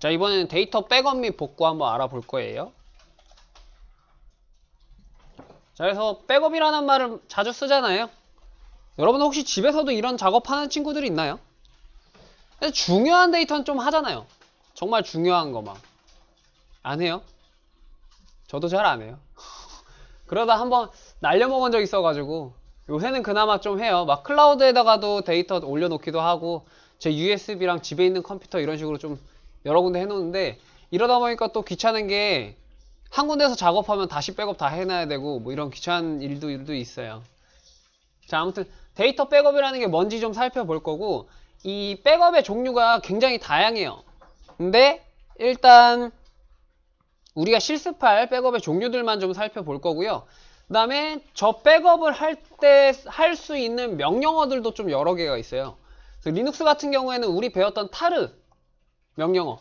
자, 이번에는 데이터 백업 및 복구 한번 알아볼 거예요. 자, 그래서 백업이라는 말을 자주 쓰잖아요. 여러분 혹시 집에서도 이런 작업하는 친구들이 있나요? 중요한 데이터는 좀 하잖아요. 정말 중요한 거만. 안 해요? 저도 잘 안 해요. 그러다 한번 날려먹은 적 있어가지고 요새는 그나마 좀 해요. 막 클라우드에다가도 데이터 올려놓기도 하고 제 USB랑 집에 있는 컴퓨터 이런 식으로 좀 여러 군데 해놓는데 이러다 보니까 또 귀찮은 게 한 군데서 작업하면 다시 백업 다 해놔야 되고 뭐 이런 귀찮은 일도 일도 있어요. 자 아무튼 데이터 백업이라는 게 뭔지 좀 살펴볼 거고 이 백업의 종류가 굉장히 다양해요. 근데 일단 우리가 실습할 백업의 종류들만 좀 살펴볼 거고요. 그 다음에 저 백업을 할 때 할 수 있는 명령어들도 좀 여러 개가 있어요. 리눅스 같은 경우에는 우리 배웠던 타르 명령어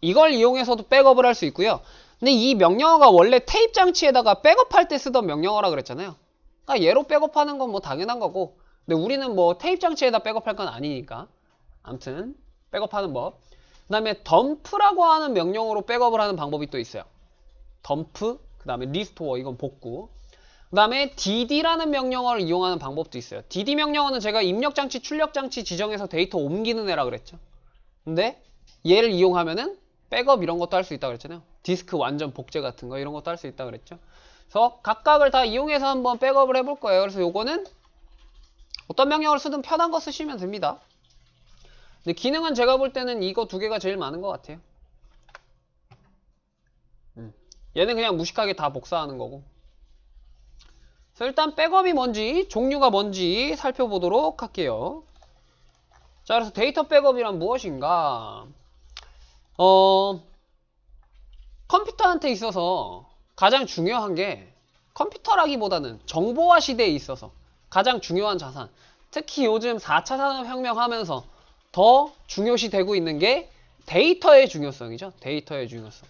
이걸 이용해서도 백업을 할 수 있고요. 근데 이 명령어가 원래 테이프 장치에다가 백업할 때 쓰던 명령어라 그랬잖아요. 그러니까 얘로 백업하는 건 뭐 당연한 거고 근데 우리는 뭐 테이프 장치에다 백업할 건 아니니까 아무튼 백업하는 법. 그 다음에 덤프라고 하는 명령어로 백업을 하는 방법이 또 있어요. 덤프, 그 다음에 리스토어, 이건 복구. 그 다음에 dd라는 명령어를 이용하는 방법도 있어요. dd 명령어는 제가 입력장치, 출력장치 지정해서 데이터 옮기는 애라 그랬죠. 근데 얘를 이용하면은 백업 이런 것도 할 수 있다고 그랬잖아요. 디스크 완전 복제 같은 거 이런 것도 할 수 있다고 그랬죠. 그래서 각각을 다 이용해서 한번 백업을 해볼 거예요. 그래서 요거는 어떤 명령어를 쓰든 편한 거 쓰시면 됩니다. 근데 기능은 제가 볼 때는 이거 두 개가 제일 많은 것 같아요. 음. 얘는 그냥 무식하게 다 복사하는 거고. 그래서 일단 백업이 뭔지, 종류가 뭔지 살펴보도록 할게요. 자, 그래서 데이터 백업이란 무엇인가? 어, 컴퓨터한테 있어서 가장 중요한 게 컴퓨터라기보다는 정보화 시대에 있어서 가장 중요한 자산. 특히 요즘 4차 산업혁명 하면서 더 중요시 되고 있는 게 데이터의 중요성이죠. 데이터의 중요성.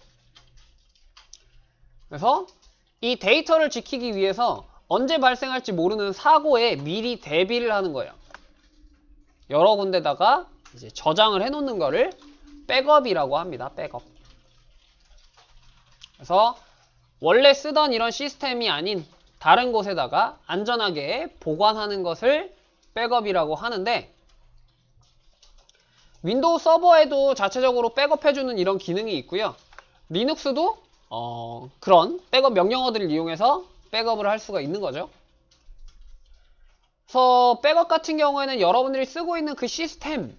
그래서 이 데이터를 지키기 위해서 언제 발생할지 모르는 사고에 미리 대비를 하는 거예요. 여러 군데다가 이제 저장을 해 놓는 거를 백업이라고 합니다. 백업. 그래서 원래 쓰던 이런 시스템이 아닌 다른 곳에다가 안전하게 보관하는 것을 백업이라고 하는데 윈도우 서버에도 자체적으로 백업해주는 이런 기능이 있고요. 리눅스도 어, 그런 백업 명령어들을 이용해서 백업을 할 수가 있는 거죠. 그래서 백업 같은 경우에는 여러분들이 쓰고 있는 그 시스템의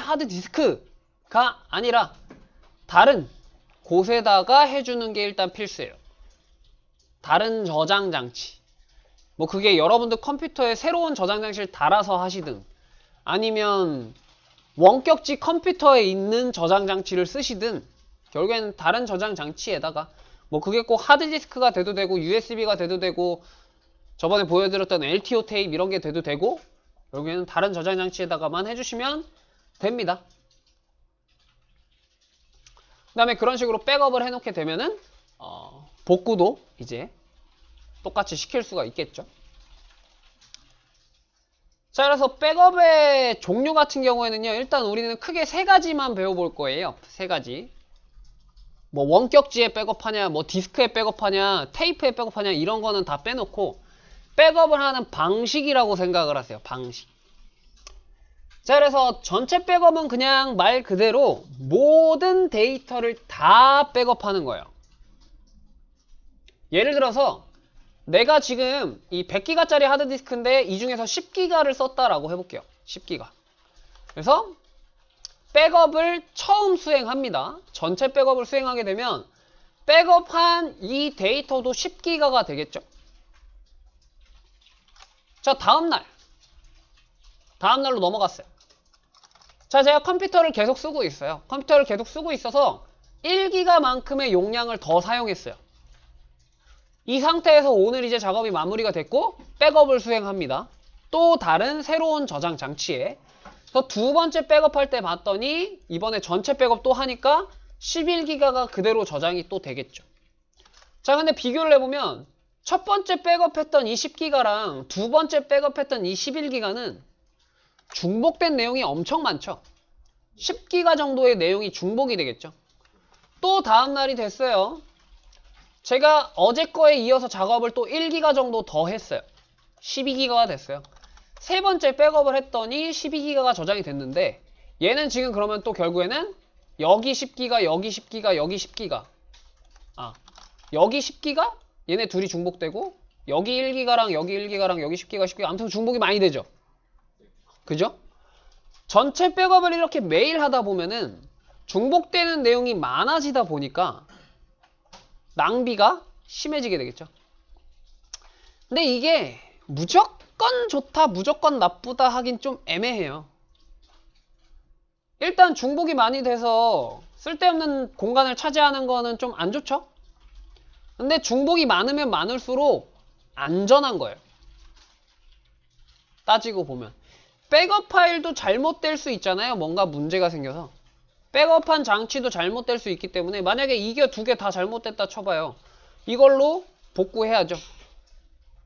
하드디스크 가 아니라 다른 곳에다가 해주는 게 일단 필수예요. 다른 저장 장치. 뭐 그게 여러분들 컴퓨터에 새로운 저장 장치를 달아서 하시든 아니면 원격지 컴퓨터에 있는 저장 장치를 쓰시든 결국에는 다른 저장 장치에다가 뭐 그게 꼭 하드디스크가 돼도 되고 USB가 돼도 되고 저번에 보여드렸던 LTO 테이프 이런 게 돼도 되고 결국에는 다른 저장 장치에다가만 해주시면 됩니다. 그 다음에 그런 식으로 백업을 해놓게 되면은 어, 복구도 이제 똑같이 시킬 수가 있겠죠. 자, 그래서 백업의 종류 같은 경우에는요, 일단 우리는 크게 세 가지만 배워볼 거예요. 세 가지. 뭐 원격지에 백업하냐, 뭐 디스크에 백업하냐, 테이프에 백업하냐 이런 거는 다 빼놓고 백업을 하는 방식이라고 생각을 하세요. 방식. 자, 그래서 전체 백업은 그냥 말 그대로 모든 데이터를 다 백업하는 거예요. 예를 들어서 내가 지금 이 100기가짜리 하드디스크인데 이 중에서 10기가를 썼다라고 해볼게요. 10기가. 그래서 백업을 처음 수행합니다. 전체 백업을 수행하게 되면 백업한 이 데이터도 10기가가 되겠죠. 자, 다음날. 다음날로 넘어갔어요. 자, 제가 컴퓨터를 계속 쓰고 있어요. 컴퓨터를 계속 쓰고 있어서 1기가만큼의 용량을 더 사용했어요. 이 상태에서 오늘 이제 작업이 마무리가 됐고 백업을 수행합니다. 또 다른 새로운 저장 장치에 두 번째 백업할 때 봤더니 이번에 전체 백업 또 하니까 11기가가 그대로 저장이 또 되겠죠. 자 근데 비교를 해보면 첫 번째 백업했던 20기가랑 두 번째 백업했던 이 11기가는 중복된 내용이 엄청 많죠. 10기가 정도의 내용이 중복이 되겠죠. 또 다음 날이 됐어요. 제가 어제 거에 이어서 작업을 또 1기가 정도 더 했어요. 12기가가 됐어요. 세 번째 백업을 했더니 12기가가 저장이 됐는데 얘는 지금 그러면 또 결국에는 여기 10기가, 여기 10기가, 여기 10기가. 아, 여기 10기가? 얘네 둘이 중복되고 여기 1기가랑 여기 1기가랑 여기 10기가, 10기가 아무튼 중복이 많이 되죠. 그죠? 전체 백업을 이렇게 매일 하다 보면은 중복되는 내용이 많아지다 보니까 낭비가 심해지게 되겠죠. 근데 이게 무조건 좋다, 무조건 나쁘다 하긴 좀 애매해요. 일단 중복이 많이 돼서 쓸데없는 공간을 차지하는 거는 좀 안 좋죠? 근데 중복이 많으면 많을수록 안전한 거예요. 따지고 보면. 백업 파일도 잘못될 수 있잖아요. 뭔가 문제가 생겨서. 백업한 장치도 잘못될 수 있기 때문에 만약에 이게 두 개 다 잘못됐다 쳐봐요. 이걸로 복구해야죠.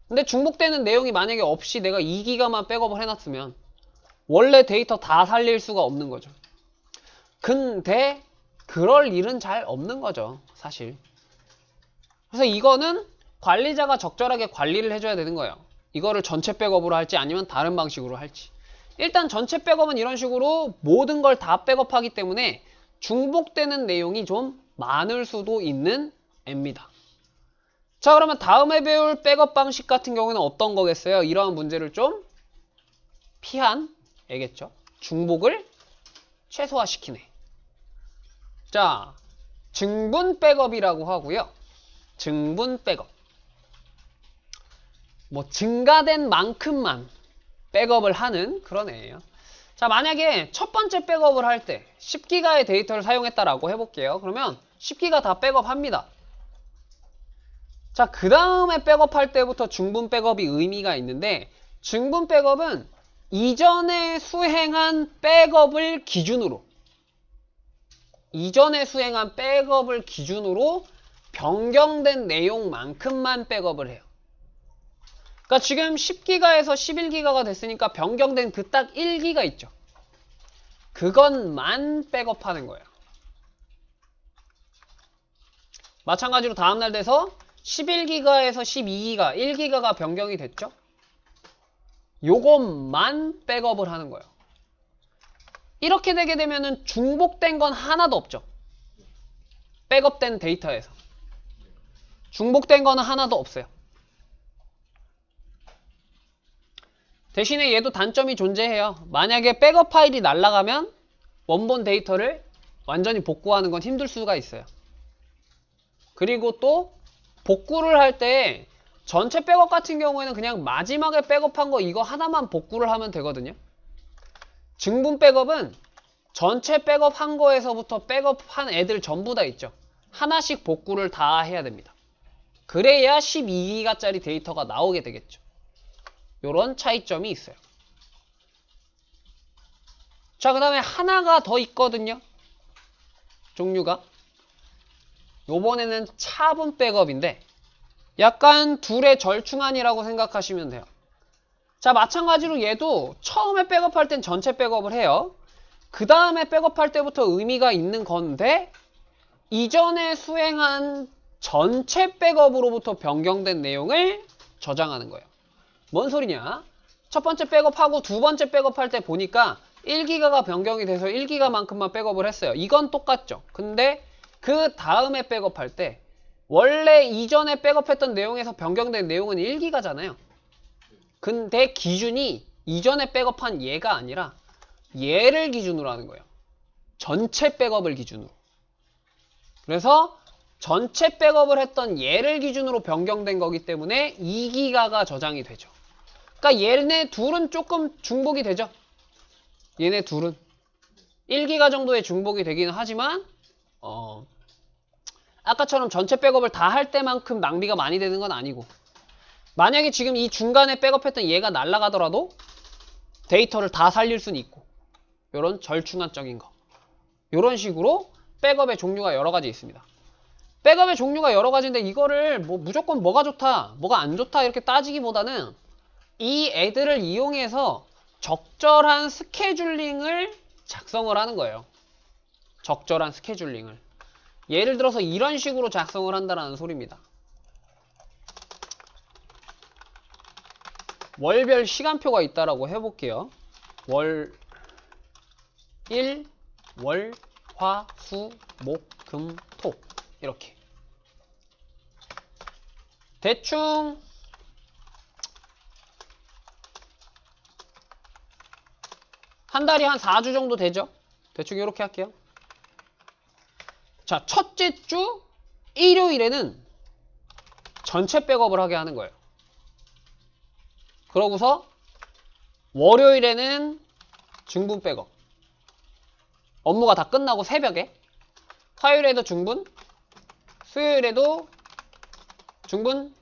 근데 중복되는 내용이 만약에 없이 내가 2기가만 백업을 해놨으면 원래 데이터 다 살릴 수가 없는 거죠. 근데 그럴 일은 잘 없는 거죠. 사실. 그래서 이거는 관리자가 적절하게 관리를 해줘야 되는 거예요. 이거를 전체 백업으로 할지 아니면 다른 방식으로 할지. 일단 전체 백업은 이런 식으로 모든 걸 다 백업하기 때문에 중복되는 내용이 좀 많을 수도 있는 애입니다. 자 그러면 다음에 배울 백업 방식 같은 경우는 어떤 거겠어요? 이러한 문제를 좀 피한 애겠죠. 중복을 최소화시키네. 자 증분 백업이라고 하고요. 증분 백업. 뭐 증가된 만큼만 백업을 하는 그런 애예요. 자, 만약에 첫 번째 백업을 할 때 10기가의 데이터를 사용했다라고 해볼게요. 그러면 10기가 다 백업합니다. 자, 그 다음에 백업할 때부터 중분 백업이 의미가 있는데 중분 백업은 이전에 수행한 백업을 기준으로 이전에 수행한 백업을 기준으로 변경된 내용만큼만 백업을 해요. 그러니까 지금 10기가에서 11기가가 됐으니까 변경된 그 딱 1기가 있죠. 그것만 백업하는 거예요. 마찬가지로 다음날 돼서 11기가에서 12기가, 1기가가 변경이 됐죠. 요것만 백업을 하는 거예요. 이렇게 되게 되면은 중복된 건 하나도 없죠. 백업된 데이터에서. 중복된 거는 하나도 없어요. 대신에 얘도 단점이 존재해요. 만약에 백업 파일이 날아가면 원본 데이터를 완전히 복구하는 건 힘들 수가 있어요. 그리고 또 복구를 할 때 전체 백업 같은 경우에는 그냥 마지막에 백업한 거 이거 하나만 복구를 하면 되거든요. 증분 백업은 전체 백업한 거에서부터 백업한 애들 전부 다 있죠. 하나씩 복구를 다 해야 됩니다. 그래야 12기가짜리 데이터가 나오게 되겠죠. 요런 차이점이 있어요. 자, 그 다음에 하나가 더 있거든요. 종류가. 요번에는 차분 백업인데 약간 둘의 절충안이라고 생각하시면 돼요. 자, 마찬가지로 얘도 처음에 백업할 땐 전체 백업을 해요. 그 다음에 백업할 때부터 의미가 있는 건데 이전에 수행한 전체 백업으로부터 변경된 내용을 저장하는 거예요. 뭔 소리냐? 첫 번째 백업하고 두 번째 백업할 때 보니까 1기가가 변경이 돼서 1기가만큼만 백업을 했어요. 이건 똑같죠. 근데 그 다음에 백업할 때 원래 이전에 백업했던 내용에서 변경된 내용은 1기가잖아요. 근데 기준이 이전에 백업한 얘가 아니라 얘를 기준으로 하는 거예요. 전체 백업을 기준으로. 그래서 전체 백업을 했던 얘를 기준으로 변경된 거기 때문에 2기가가 저장이 되죠. 그러니까 얘네 둘은 조금 중복이 되죠. 얘네 둘은 1기가 정도의 중복이 되기는 하지만 어, 아까처럼 전체 백업을 다 할 때만큼 낭비가 많이 되는 건 아니고 만약에 지금 이 중간에 백업했던 얘가 날아가더라도 데이터를 다 살릴 수는 있고 요런 절충안적인 거 요런 식으로 백업의 종류가 여러 가지 있습니다. 백업의 종류가 여러 가지인데 이거를 뭐 무조건 뭐가 좋다 뭐가 안 좋다 이렇게 따지기보다는 이 애들을 이용해서 적절한 스케줄링을 작성을 하는 거예요. 적절한 스케줄링을. 예를 들어서 이런 식으로 작성을 한다는 소리입니다. 월별 시간표가 있다라고 해볼게요. 월 1, 월, 화, 수, 목, 금, 토 이렇게 대충 한 달이 한 4주 정도 되죠? 대충 이렇게 할게요. 자, 첫째 주 일요일에는 전체 백업을 하게 하는 거예요. 그러고서 월요일에는 중분 백업. 업무가 다 끝나고 새벽에 화요일에도 중분, 수요일에도 중분,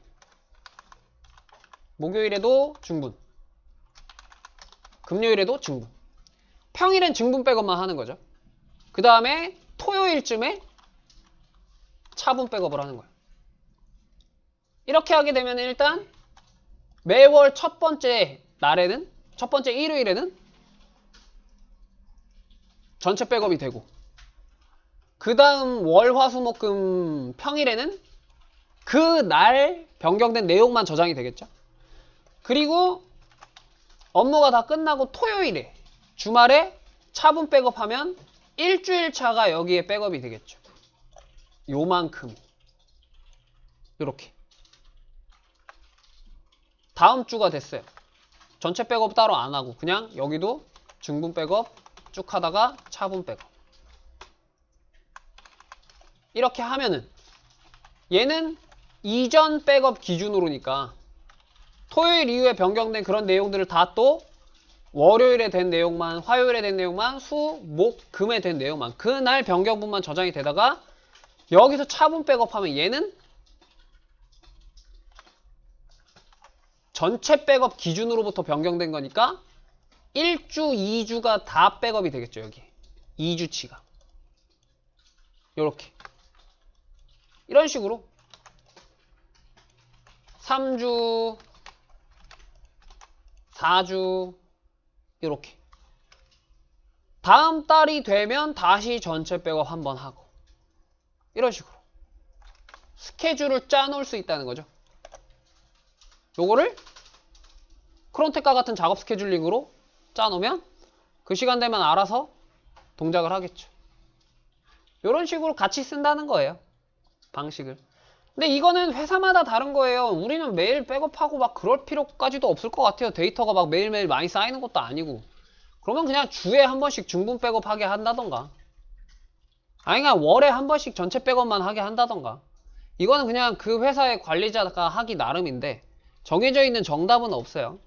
목요일에도 중분, 금요일에도 중분. 평일엔 중분 백업만 하는 거죠. 그 다음에 토요일쯤에 차분 백업을 하는 거예요. 이렇게 하게 되면 일단 매월 첫 번째 날에는 첫 번째 일요일에는 전체 백업이 되고 그 다음 월 화 수 목 금 평일에는 그 날 변경된 내용만 저장이 되겠죠. 그리고 업무가 다 끝나고 토요일에 주말에 차분 백업하면 일주일 차가 여기에 백업이 되겠죠. 요만큼 이렇게 다음 주가 됐어요. 전체 백업 따로 안 하고 그냥 여기도 중분 백업 쭉 하다가 차분 백업 이렇게 하면은 얘는 이전 백업 기준으로니까 토요일 이후에 변경된 그런 내용들을 다 또 월요일에 된 내용만 화요일에 된 내용만 수, 목, 금에 된 내용만 그날 변경분만 저장이 되다가 여기서 차분 백업하면 얘는 전체 백업 기준으로부터 변경된 거니까 1주, 2주가 다 백업이 되겠죠, 여기. 2주치가. 요렇게. 이런 식으로 3주, 4주, 요렇게. 다음 달이 되면 다시 전체 백업 한번 하고. 이런 식으로. 스케줄을 짜놓을 수 있다는 거죠. 요거를 크론텍과 같은 작업 스케줄링으로 짜놓으면 그 시간 되면 알아서 동작을 하겠죠. 이런 식으로 같이 쓴다는 거예요. 방식을. 근데 이거는 회사마다 다른 거예요. 우리는 매일 백업하고 막 그럴 필요까지도 없을 것 같아요. 데이터가 막 매일매일 많이 쌓이는 것도 아니고. 그러면 그냥 주에 한 번씩 중분 백업하게 한다던가. 아니 그냥 월에 한 번씩 전체 백업만 하게 한다던가. 이거는 그냥 그 회사의 관리자가 하기 나름인데 정해져 있는 정답은 없어요.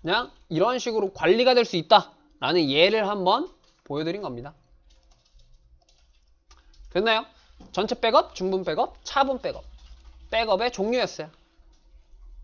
그냥 이런 식으로 관리가 될 수 있다 라는 예를 한번 보여드린 겁니다. 됐나요? 전체 백업, 중분 백업, 차분 백업. 백업의 종류였어요.